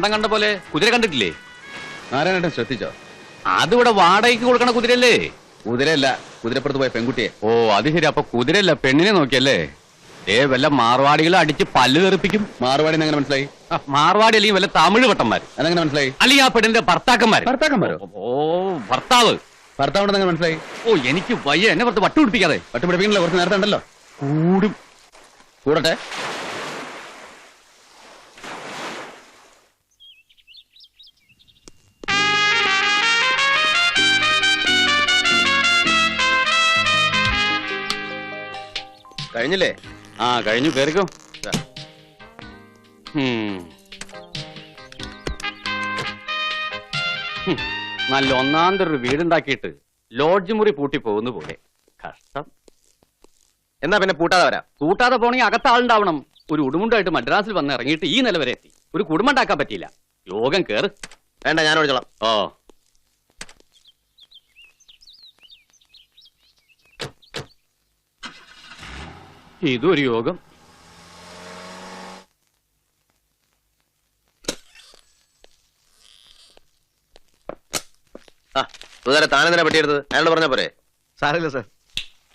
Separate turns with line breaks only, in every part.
പന്തം കണ്ട പോലെ കുതിര കണ്ടിട്ടില്ലേ?
നാരായണേട്ടൻ ശ്രദ്ധിച്ചോ?
അതിവിടെ വാടകയ്ക്ക് കൊടുക്കണ കുതിരല്ലേ
കുതിരയല്ല കുതിരപ്പുറത്ത് പോയ പെൺകുട്ടിയെ.
ഓ അത് ശരി. അപ്പൊ കുതിരയല്ല പെണ്ണിനെ നോക്കിയല്ലേ? ഏ വല്ല മാർവാടികളെ അടിച്ച് പല്ല് തെറിപ്പിക്കും.
മാർവാടി എങ്ങനെ മനസ്സിലായി?
ആ, മാർവാടി അല്ലെങ്കിൽ വല്ല തമിഴ് വട്ടന്മാര്
അതെങ്ങനെ മനസ്സിലായി?
അല്ലെങ്കിൽ ആ പെണ്ണിന്റെ ഭർത്താക്കന്മാർ
ഭർത്താക്കന്മാരോ?
ഓ ഭർത്താവ്.
ഭർത്താവ് എങ്ങനെ മനസ്സിലായി?
ഓ എനിക്ക് വയ്യ. എന്നെ പുറത്ത് വട്ടുപിടിപ്പിക്കാതെ.
വട്ടുപിടിപ്പിക്കണല്ലോ കുറച്ച് നേരത്തെ ഉണ്ടല്ലോ.
കൂടും.
കൂടട്ടെ. കഴിഞ്ഞില്ലേ?
ആ കഴിഞ്ഞു. കയറിക്കോ. നല്ല ഒന്നാന്തര ഒരു വീടുണ്ടാക്കിയിട്ട് ലോഡ്ജ് മുറി പൂട്ടി പോകുന്ന പോലെ. കഷ്ടം.
എന്നാ പിന്നെ പൂട്ടാതെ വരാം?
കൂട്ടാതെ പോണെങ്കിൽ അകത്താളുണ്ടാവണം ഒരു ഉടുമുണ്ടായിട്ട് മദ്രാസിൽ വന്ന് ഇറങ്ങിയിട്ട് ഈ നില വരെ എത്തി. ഒരു കുടുംബം ഉണ്ടാക്കാൻ പറ്റിയില്ല. യോഗം കേറ്.
വേണ്ട ഞാൻ ഒഴിച്ചോളാം.
ഓ. ഇതൊരു യോഗം.
ആ സുധാര താനെന്തിനാ പെട്ടിയെടുത്തത്? അയാളോട് പറഞ്ഞ പോരെ.
സാറില്ല സാർ.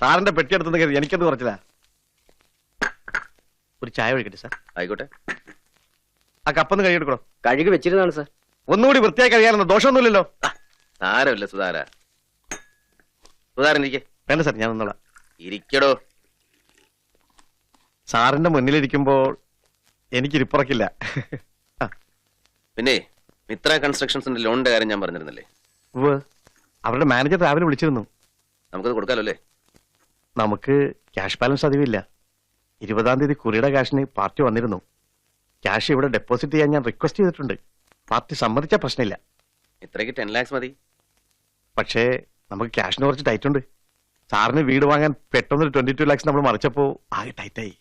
സാറിന്റെ പെട്ടിയെടുത്തെന്ന് കരുതി എനിക്കത് കുറച്ചില്ല. ഒരു ചായ ഒഴിക്കട്ടെ സാർ.
ആയിക്കോട്ടെ.
ആ കപ്പൊന്ന് കൈയെടുക്കണോ
കഴുകി വെച്ചിരുന്നാണ് സാർ.
ഒന്നുകൂടി വൃത്തിയായി കഴിയാറുണ്ട് ദോഷമൊന്നുമില്ലല്ലോ.
സാരമില്ല സുധാര. സുധാരൻ ഇരിക്കേ.
വേണ്ട സാർ ഞാൻ നിന്നോളാം.
ഇരിക്കടോ.
സാറിന്റെ മുന്നിലിരിക്കുമ്പോൾ എനിക്കിരിപ്പുറക്കില്ല.
പിന്നെ മിത്ര കൺസ്ട്രക്ഷൻസിന്റെ ലോണിന്റെ കാര്യം ഞാൻ പറഞ്ഞിരുന്നല്ലേ.
അവരുടെ മാനേജർ രാവിലെ വിളിച്ചിരുന്നു.
നമുക്കത് കൊടുക്കാലോ അല്ലേ?
നമുക്ക് ക്യാഷ് ബാലൻസ് അധികമില്ല. ഇരുപതാം തീയതി കുറിയുടെ ക്യാഷിന് പാർട്ടി വന്നിരുന്നു. ക്യാഷ് ഇവിടെ ഡെപ്പോസിറ്റ് ചെയ്യാൻ ഞാൻ റിക്വസ്റ്റ് ചെയ്തിട്ടുണ്ട്. പാർട്ടി സമ്മതിച്ച പ്രശ്നമില്ല.
ഇത്രയ്ക്ക് ടെൻ ലാക്സ് മതി.
പക്ഷേ നമുക്ക് ക്യാഷിന് കുറച്ച് ടൈറ്റ് ഉണ്ട് സാറിന് വീട് വാങ്ങാൻ പെട്ടെന്ന് ട്വന്റി ടു ലാക്സ് നമ്മൾ മറിച്ചപ്പോ ആകെ ടൈറ്റായി.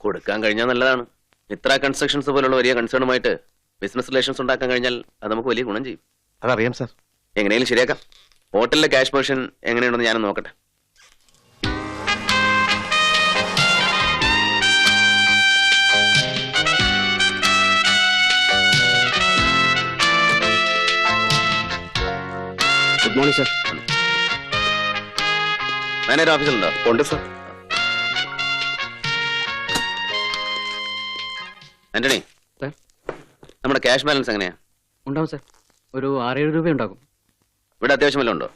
കൊടുക്കാൻ കഴിഞ്ഞാൽ നല്ലതാണ്. ഇത്ര കൺസ്ട്രക്ഷൻസ് പോലുള്ള വലിയ കൺസേണുമായിട്ട് ബിസിനസ് റിലേഷൻസ് ഉണ്ടാക്കാൻ കഴിഞ്ഞാൽ അത് നമുക്ക് വലിയ ഗുണം ചെയ്യും.
അതറിയാം സാർ.
എങ്ങനെയും ശരിയാക്കാം. ഹോട്ടലിലെ ക്യാഷ് പൊസിഷൻ എങ്ങനെയുണ്ടെന്ന് ഞാനും നോക്കട്ടെ.
ഗുഡ് മോർണിംഗ് സാർ
മാനേജർ ഓഫീസിലുണ്ടോ
ഉണ്ട്? Sir
Antony
sir.
നമ്മുടെ ക്യാഷ് ബാലൻസ് എങ്ങനെയാ?
ഉണ്ടാവും സാർ. ഒരു ആറേഴ് രൂപ ഉണ്ടാകും.
ഇവിടെ അത്യാവശ്യം വല്ലതും ഉണ്ടോ?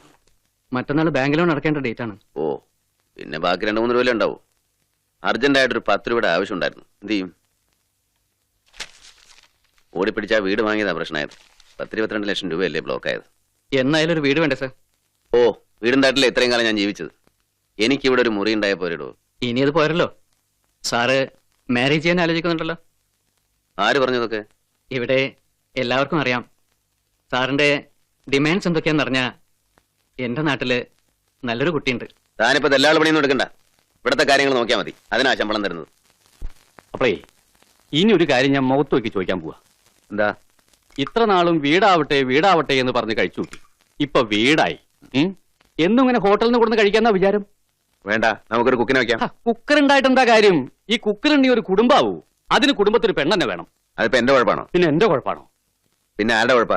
മറ്റന്നാൾ ബാങ്ക് ലോൺ അടക്കേണ്ട ഡേറ്റ് ആണ്.
ഓ പിന്നെ ബാക്കി രണ്ട് മൂന്ന് രൂപയിലേ ഉണ്ടാവും? അർജന്റ് ആയിട്ട് ഒരു പത്ത് രൂപയുടെ ആവശ്യം ഉണ്ടായിരുന്നു. എന്ത് ചെയ്യും? ഓടിപ്പിടിച്ച വീട് വാങ്ങിയതാ പ്രശ്നമായത്. പത്തിരുപത്തിരണ്ട് ലക്ഷം രൂപയല്ലേ ബ്ലോക്ക് ആയത്.
എന്നായാലും ഒരു വീട് വേണ്ടേ സാർ?
ഓ വീടുണ്ടായിട്ടില്ല ഇത്രയും കാലം ഞാൻ ജീവിച്ചത്. എനിക്കിവിടെ ഒരു മുറി ഉണ്ടായ പോരടോ
ഇനി അത് പോരല്ലോ. സാറ് മാരേജ് ചെയ്യാൻ ആലോചിക്കുന്നുണ്ടല്ലോ.
ആര് പറഞ്ഞതൊക്കെ?
ഇവിടെ എല്ലാവർക്കും അറിയാം. സാറിന്റെ ഡിമാൻഡ്സ് എന്തൊക്കെയാന്ന് അറിഞ്ഞാ എന്റെ നാട്ടിൽ നല്ലൊരു കുട്ടിയുണ്ട്.
താനിപ്പോ ദല്ലാൾ പണിയൊന്നും എടുക്കണ്ട. ഇവിടത്തെ കാര്യങ്ങൾ നോക്കിയാൽ മതി. അതിനാ ശമ്പളം തരുന്നത്.
അപ്പളേ ഇനി ഒരു കാര്യം ഞാൻ മുഖത്ത് നോക്കി ചോദിക്കാൻ പോവാ.
എന്താ?
ഇത്ര നാളും വീടാവട്ടെ വീടാവട്ടെ എന്ന് പറഞ്ഞ് കഴിച്ചു കൂട്ടി. ഇപ്പൊ വീടായി. ഉം? എന്നും ഇങ്ങനെ ഹോട്ടലിൽ നിന്ന് കൊടുന്ന് കഴിക്കാന്നാ വിചാരം?
വേണ്ട നമുക്കൊരു കുക്കിനെ വെക്കാം.
കുക്കർ ഉണ്ടായിട്ട് എന്താ കാര്യം? ഈ കുക്കറുണ്ടി ഒരു കുടുംബാവൂ. അതിന് കുടുംബത്തിന് പെണ്ണെന്നെ വേണം.
അതിപ്പോ എന്റെ കുഴപ്പമാണോ
പിന്നെ എന്റെ കുഴപ്പമാണോ
പിന്നെ ആരുടെ കുഴപ്പ?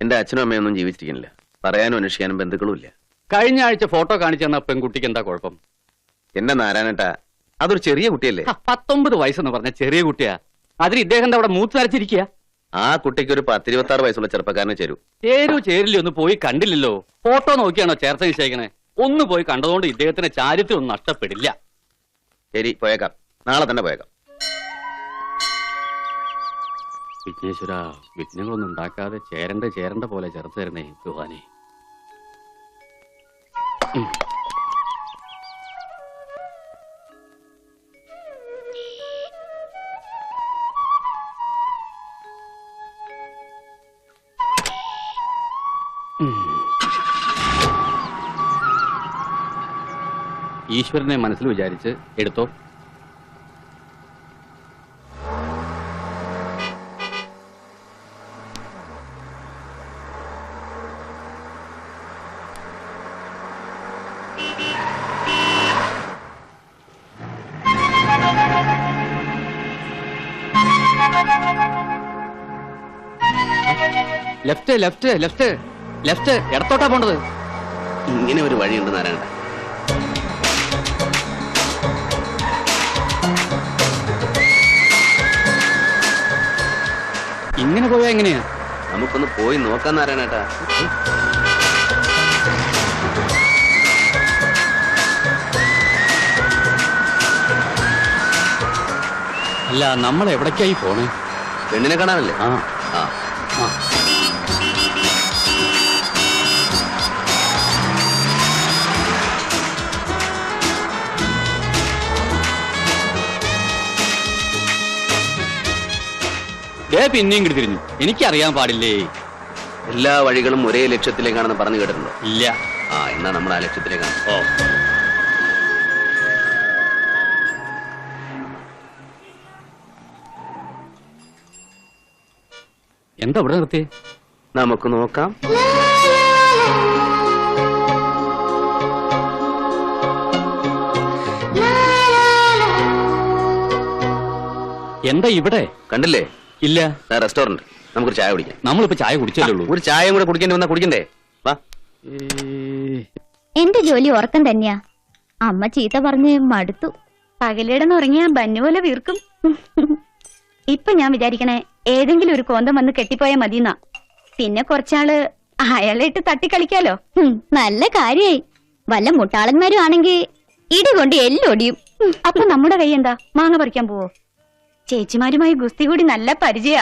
എന്റെ അച്ഛനും അമ്മയും ഒന്നും ജീവിച്ചിരിക്കുന്നില്ല. പറയാനും അന്വേഷിക്കാനും ബന്ധുക്കളും ഇല്ല.
കഴിഞ്ഞ ആഴ്ച ഫോട്ടോ കാണിച്ചു തന്ന പെൺകുട്ടിക്ക് എന്താ കുഴപ്പം?
എന്റെ നാരായണേട്ടാ അതൊരു ചെറിയ കുട്ടിയല്ലേ?
ഹ, പത്തൊമ്പത് വയസ്സെന്ന് പറഞ്ഞ ചെറിയ കുട്ടിയാ. അതിന് ഇദ്ദേഹം അവിടെ മൂത്ത് നരച്ചിരിക്കുക
ആ കുട്ടിക്ക് ഒരു പത്തിരുപത്തി ആറ് വയസ്സുള്ള ചെറുപ്പക്കാരനെ ചേരൂ.
ചേരു ചേരില്ല ഒന്ന് പോയി കണ്ടില്ലല്ലോ. ഫോട്ടോ നോക്കിയാണോ ചേർത്ത് നിശ്ചയിക്കണേ? ഒന്ന് പോയി കണ്ടതുകൊണ്ട് ഇദ്ദേഹത്തിന്റെ ചാരിത്രം ഒന്നും നഷ്ടപ്പെടില്ല.
ശരി പോയേക്കാം. നാളെ തന്നെ പോയേക്കാം.
വിഘ്നേശ്വര വിഘ്നങ്ങളൊന്നും ഉണ്ടാക്കാതെ ചേരണ്ട ചേരണ്ട പോലെ ചേർത്ത് തരണേ. ഉം. ഈശ്വരനെ മനസ്സിൽ വിചാരിച്ച് എടുത്തോ ലെഫ്റ്റ് ലെഫ്റ്റ് ലെഫ്റ്റ് ലെഫ്റ്റ് ഇടത്തോട്ടാ പോണ്ടത്.
ഇങ്ങനെ ഒരു വഴിയുണ്ട് നാരായണ
ഇങ്ങനെ പോയാ എങ്ങനെയാ?
നമുക്കൊന്ന് പോയി നോക്കാൻ നാരായണേട്ടാ.
അല്ല നമ്മൾ എവിടേക്കായി പോണേ?
പെണ്ണിനെ കാണാനല്ലേ?
ആ. ദേ പിന്നെയും ഇങ്ങോട്ട് തിരിഞ്ഞു. എനിക്കറിയാൻ പാടില്ലേ?
എല്ലാ വഴികളും ഒരേ ലക്ഷ്യത്തിലേക്കാണെന്ന് പറഞ്ഞു കേട്ടിട്ടുണ്ടോ?
ഇല്ല.
ആ എന്നാ നമ്മൾ ആ ലക്ഷ്യത്തിലേക്കാണ്.
ഓ. എന്താ ഇവിടെ നിർത്തി
നമുക്ക് നോക്കാം.
എന്താ ഇവിടെ?
കണ്ടില്ലേ?
ഇല്ല.
റെസ്റ്റോറന്റ് നമുക്കൊരു ചായ കുടിക്കാം.
നമ്മളിപ്പോ ചായ കുടിച്ചല്ലേ ഉള്ളൂ.
ഒരു ചായ കൂടെ കുടിക്കേണ്ടി വന്നാ കുടിക്കണ്ടേ? വാ.
എന്റെ ജോലി ഉറക്കം തന്നെയാ. അമ്മ ചീത്ത പറഞ്ഞ് മടുത്തു. പകലിടന്ന് ഉറങ്ങിയ ബന്നു പോലെ വീർക്കും. ഇപ്പൊ ഞാൻ വിചാരിക്കണേ ഏതെങ്കിലും ഒരു കോന്തം വന്ന് കെട്ടിപ്പോയാ മതിന്നാ. പിന്നെ കുറച്ചാൾ അയാളെ ഇട്ട് തട്ടിക്കളിക്കാലോ നല്ല കാര്യായി. വല്ല മുട്ടാളന്മാരും ആണെങ്കിൽ ഇടി കൊണ്ട് എല്ലൊടിയും അപ്പൊ നമ്മുടെ കൈ എന്താ? മാങ്ങ പറിക്കാൻ പോവോ? ചേച്ചിമാരുമായി ഗുസ്തി കൂടി നല്ല പരിചയ.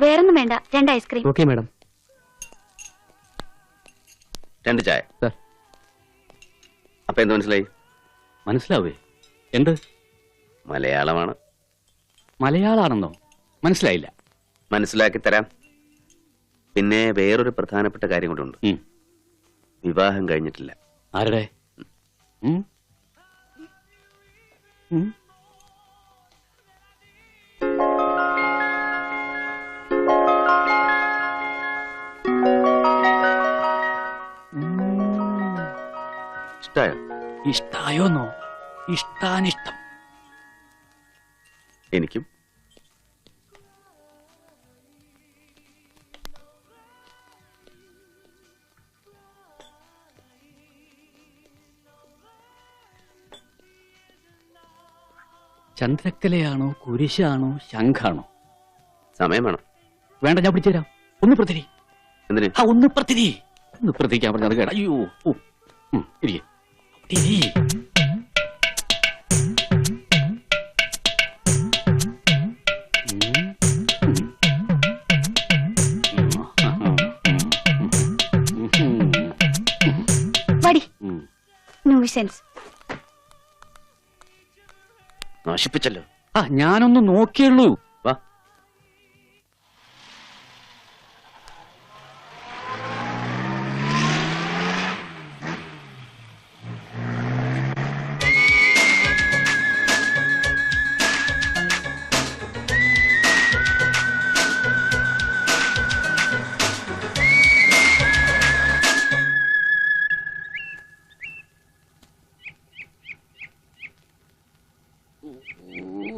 വേറൊന്നും വേണ്ട രണ്ട് ഐസ്ക്രീം.
Okay madam.
രണ്ട് ചായ.
സാർ.
അപ്പൊ എന്ത് മനസ്സിലായി?
മനസ്സിലാവേ. എന്ത്?
മലയാളമാണ്.
മലയാളാണെന്നോ? മനസ്സിലായില്ല.
മനസ്സിലാക്കി തരാം. പിന്നെ വേറൊരു പ്രധാനപ്പെട്ട കാര്യം കൊണ്ടുണ്ട്
ഉം.
വിവാഹം കഴിഞ്ഞിട്ടില്ല.
ആരുടെ? ഉം? ഉം?
ഇഷ്ടായോ?
ഇഷ്ടായോന്നോ ഇഷ്ടാനിഷ്ടം.
എനിക്കും.
ചന്ദ്രക്കലയാണോ കുരിശാണോ ശംഖാണോ?
സമയം വേണം.
വേണ്ട ഞാൻ പിടിച്ചുതരാം ഒന്ന് പ്രതിരി
എന്തിനാ?
ഒന്ന് പ്രതിരി ഒന്ന് പ്രതിരിക്കാൻ പറഞ്ഞത് കേട്ടോ അയ്യോ ഇരിക്ക്.
നശിപ്പിച്ചല്ലോ.
ആ ഞാനൊന്ന് നോക്കിയുള്ളൂ.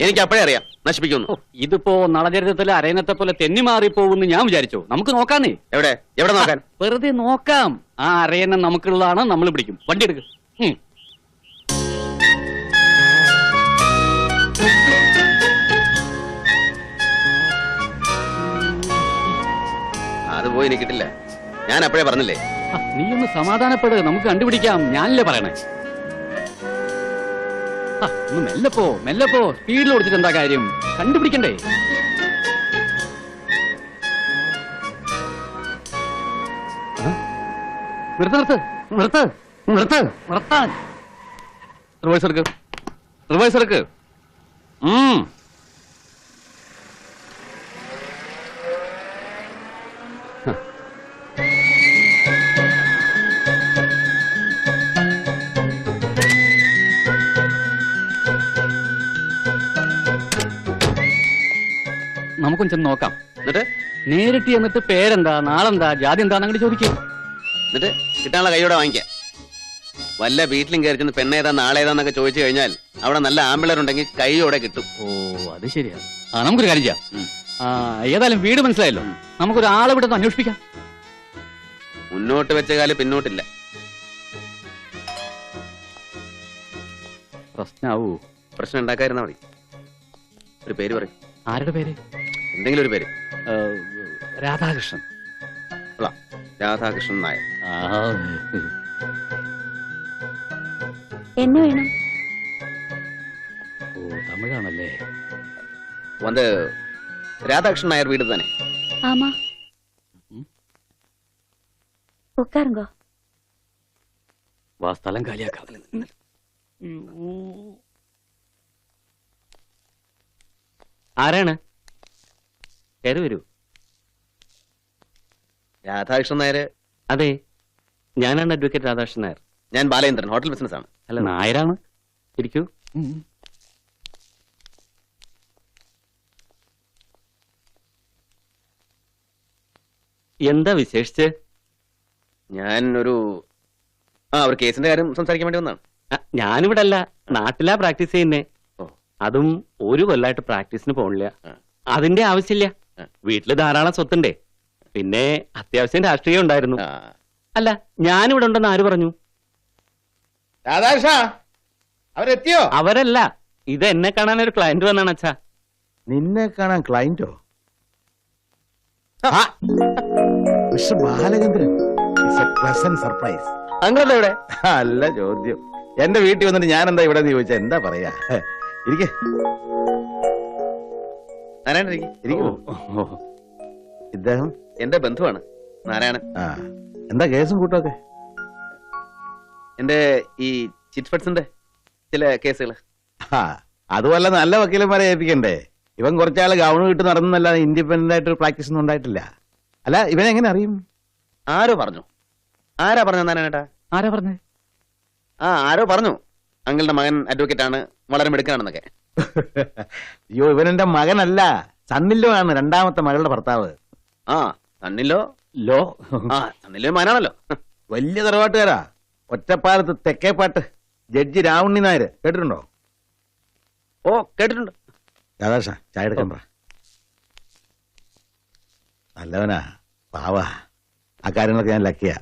എനിക്ക് അപ്പോഴേ അറിയാം. നശിപ്പിക്കുന്നു
ഇതിപ്പോ നളചരിതത്തിലെ അരയനത്തെ പോലെ തെന്നി മാറിപ്പോകുന്നു ഞാൻ വിചാരിച്ചു. നമുക്ക് നോക്കാന്നേ.
എവിടെ? എവിടെ നോക്കാൻ?
വെറുതെ നോക്കാം. ആ അരയനം നമുക്കുള്ളതാണ് നമ്മൾ പിടിക്കും. വണ്ടി എടുക്ക്.
അത് പോയി എനിക്ക് കിട്ടില്ല ഞാൻ അപ്പോഴേ പറഞ്ഞില്ലേ?
നീ ഒന്ന് സമാധാനപ്പെട്. നമുക്ക് കണ്ടുപിടിക്കാം. ഞാനല്ലേ പറയണേ. ഒന്ന് മെല്ലപ്പോ മെല്ലപ്പോ സ്പീഡിൽ ഓടിച്ചിട്ട് എന്താ കാര്യം? കണ്ടുപിടിക്കണ്ടേ? നിർത്ത് നിർത്ത് നിർത്ത് നിർത്ത് നിർത്താൻ. റിവേഴ്സ് എടുക്ക്. റിവേഴ്സ് എടുക്ക്. ഉം. നമുക്കൊന്ന് ചെന്ന് നോക്കാം.
എന്നിട്ട്?
നേരിട്ട് എന്നിട്ട് പേരെന്താ നാളെന്താ ജാതി എന്താന്ന് അങ്ങോട്ട് ചോദിക്കും.
എന്നിട്ട് കിട്ടാനുള്ള കൈയോടെ വാങ്ങിക്കാം. വല്ല വീട്ടിലും കയറി ചെന്ന് പെണ്ണേതാ നാളേതാന്നൊക്കെ ചോദിച്ചു കഴിഞ്ഞാൽ അവിടെ നല്ല ആമ്പിളറുണ്ടെങ്കിൽ കൈയോടെ കിട്ടും.
ഓ അത് ശരിയാ. ആ നമുക്കൊരു കാര്യം ചെയ്യാം. ആ ഏതായാലും വീട് മനസ്സിലായല്ലോ. നമുക്കൊരു ആളെ ഇവിടെ അന്വേഷിപ്പിക്കാം.
മുന്നോട്ട് വെച്ച കാൽ പിന്നോട്ടില്ല.
പ്രശ്നാവൂ.
പ്രശ്നം ഉണ്ടാക്കാതിരുന്നാ മതി. ഒരു പേര് പറയും.
ആരുടെ പേര്?
എന്തെങ്കിലും ഒരു പേര്
ഏ, രാധാകൃഷ്ണൻ
കൊള്ളാം. രാധാകൃഷ്ണൻ നായർ
ആ,
എന്നെ വേണം
ഓ തമിഴാണല്ലേ
വന്ന് രാധാകൃഷ്ണൻ നായർ വീട് തന്നെ
ஆமா
ம்.
உட்காருங்கோ
വാ സ്ഥലം കാലിയാക്കാം ആരാണ് കയറി വരൂ.
രാധാകൃഷ്ണൻ നായർ
അതെ ഞാനാണ് അഡ്വക്കേറ്റ് രാധാകൃഷ്ണൻ നായർ.
ഞാൻ ബാലേന്ദ്രൻ ഹോട്ടൽ ബിസിനസ് ആണ്.
അല്ല നായരാണ്. ഇരിക്കൂ. എന്താ വിശേഷിച്ച്?
ഞാൻ ഒരു ആ ഒരു കേസിന്റെ കാര്യം സംസാരിക്കാൻ വേണ്ടി വന്നാണ്
ഞാനിവിടെ അല്ല നാട്ടിലാ പ്രാക്ടീസ് ചെയ്യുന്നേ. അതും ഒരു കൊല്ലായിട്ട് പ്രാക്ടീസിന് പോണില്ല. അതിന്റെ ആവശ്യമില്ല. വീട്ടിൽ ധാരാളം സ്വത്തുണ്ടേ. പിന്നെ അത്യാവശ്യം രാഷ്ട്രീയം ഉണ്ടായിരുന്നു. അല്ല ഞാനിവിടെ ഉണ്ടെന്ന് ആര് പറഞ്ഞു?
രാധാകൃഷ്ണ അവരെത്തിയോ?
അവരല്ല ഇത് എന്നെ കാണാൻ ഒരു ക്ലയന്റ് വന്നാണ് അച്ഛാ.
നിന്നെ കാണാൻ ക്ലയന്റോ ബാലചന്ദ്രൻ. സർപ്രൈസ്
അങ്ങളല്ലേ ഇവിടെ?
അല്ല ചോദ്യം. എന്റെ വീട്ടിൽ വന്നിട്ട് ഞാൻ എന്താ ഇവിടെ ചോദിച്ചാ എന്താ പറയാ? ഇരിക്കെ.
നാരായണൻ ഇരിക്ക്.
ഇരിക്കൂ ഇദ്ദേഹം
എന്റെ ബന്ധുവാണ് നാരായണൻ.
ആ എന്താ കേസും കൂട്ടൊക്കെ?
എന്റെ ഈ ചിറ്റ്ഫണ്ട്സിന്റെ ചില കേസുകൾ
ആ അതുമല്ല നല്ല വക്കീലന്മാരെ ഏൽപ്പിക്കണ്ടേ? ഇവൻ കുറച്ചാൾ ഗൗണ് കിട്ടി നടന്നല്ല ഇൻഡിപെൻഡന്റ് ആയിട്ട് പ്രാക്ടീസ് ഒന്നും ഉണ്ടായിട്ടില്ല. അല്ല ഇവനെങ്ങനെ അറിയും?
ആരോ പറഞ്ഞു. ആരാ പറഞ്ഞു നാരായണേട്ടാ?
ആരാ പറഞ്ഞേ?
ആ ആരോ പറഞ്ഞു. അങ്കിളുടെ മകൻ അഡ്വക്കേറ്റ് ആണ് വളരെ മിടുക്കനാണെന്നൊക്കെ
അയ്യോ ഇവൻ എന്റെ മകനല്ല. സണ്ണില്ലോ ആണ് രണ്ടാമത്തെ മകളുടെ ഭർത്താവ്.
ആ സണ്ണില്ലോ
ലോ.
ആ സണ്ണില്ലോ മാനാണല്ലോ
വലിയ തറവാട്ടുകാരാ. ഒറ്റപ്പാലത്ത് തെക്കേപ്പാട്ട് ജഡ്ജി രാവുണ്ണി നായർ കേട്ടിട്ടുണ്ടോ?
ഓ കേട്ടിട്ടുണ്ട്.
രാധാകൃഷ്ണ ചായ എടുക്കാൻ പറ. നല്ലവനാ. പാവാ. ആ കാര്യങ്ങളൊക്കെ ഞാൻ ലക്കിയാ.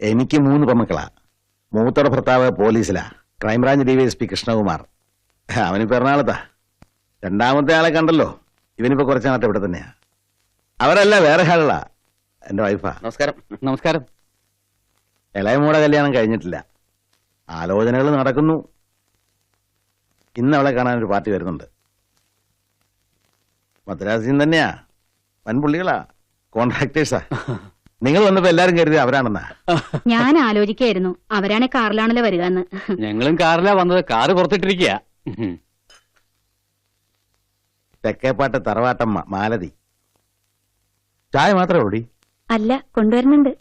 എനിക്ക് മൂന്ന് പെമ്മക്കളാ മൂത്തോടെ ഭർത്താവ് പോലീസിലാ. Crime branch D Y S P Krishnakumar. അവനിപ്പോ എറണാകുളത്താ. രണ്ടാമത്തെ ആളെ കണ്ടല്ലോ. ഇവനിപ്പോ കുറച്ചാളത്തെ ഇവിടെ തന്നെയാ. അവരല്ല വേറെ ആളുകളാ. എന്റെ വൈഫാ.
നമസ്കാരം.
നമസ്കാരം.
ഇളയമൂടെ കല്യാണം കഴിഞ്ഞിട്ടില്ല. ആലോചനകൾ നടക്കുന്നു. ഇന്ന് അവളെ കാണാൻ ഒരു പാർട്ടി വരുന്നുണ്ട്. മദ്രാസിൻ തന്നെയാ. വൻപുള്ളികളാ കോൺട്രാക്ടേഴ്സാ. നിങ്ങൾ വന്നപ്പോ എല്ലാരും കരുതി അവരാണെന്നാ.
ഞാൻ ആലോചിക്കായിരുന്നു. അവരാണെ കാറിലാണല്ലോ വരിക എന്ന്
ഞങ്ങളും കാറിലാ വന്നത്. കാറ് പുറത്തിട്ടിരിക്കുക
തെക്കേപ്പാട്ട് തറവാട്ടമ്മ മാലതി. ചായ മാത്രമേ ഓടി
അല്ല കൊണ്ടുവരുന്നുണ്ട്.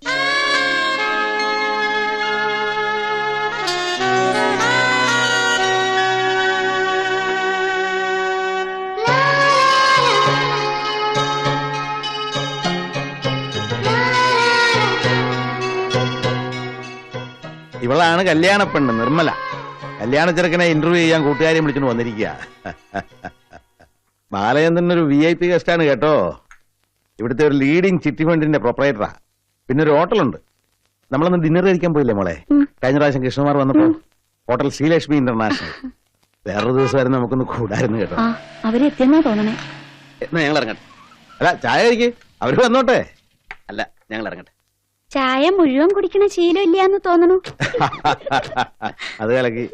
ഇവളാണ് കല്യാണ പെണ്ണ് നിർമ്മല. കല്യാണ ചെറുക്കനെ ഇന്റർവ്യൂ ചെയ്യാൻ കൂട്ടുകാരെ വിളിച്ചിട്ട് വന്നിരിക്കുക ബാലചന്ദ്രൻ ഒരു വി ഐ പി ഗസ്റ്റാണ് കേട്ടോ. ഇവിടുത്തെ ഒരു ലീഡിംഗ് ചിട്ടി ഫണ്ടിന്റെ പ്രൊപ്പറേറ്ററാ പിന്നെ ഒരു ഹോട്ടലുണ്ട് നമ്മളൊന്ന് ഡിന്നർ കഴിക്കാൻ പോയില്ലേ മോളെ. കഴിഞ്ഞ പ്രാവശ്യം കൃഷ്ണമാർ വന്നപ്പോ ഹോട്ടൽ ശ്രീലക്ഷ്മി ഇന്റർനാഷണൽ വേറൊരു ദിവസമായിരുന്നു നമുക്കൊന്ന് കൂടായിരുന്നു കേട്ടോ.
അവരെ അവരെത്തിയെന്നാ തോന്നണേ?
എന്നാ ഞങ്ങൾ ഇറങ്ങട്ടെ.
അല്ല ചായ കഴിക്ക്. അവർ വന്നോട്ടെ.
അല്ല ഞങ്ങൾ ഇറങ്ങട്ടെ.
ചായ മുഴുവൻ കുടിക്കണ ശീലം ഇല്ലാന്ന് തോന്നണു.
അത് കലക്കി.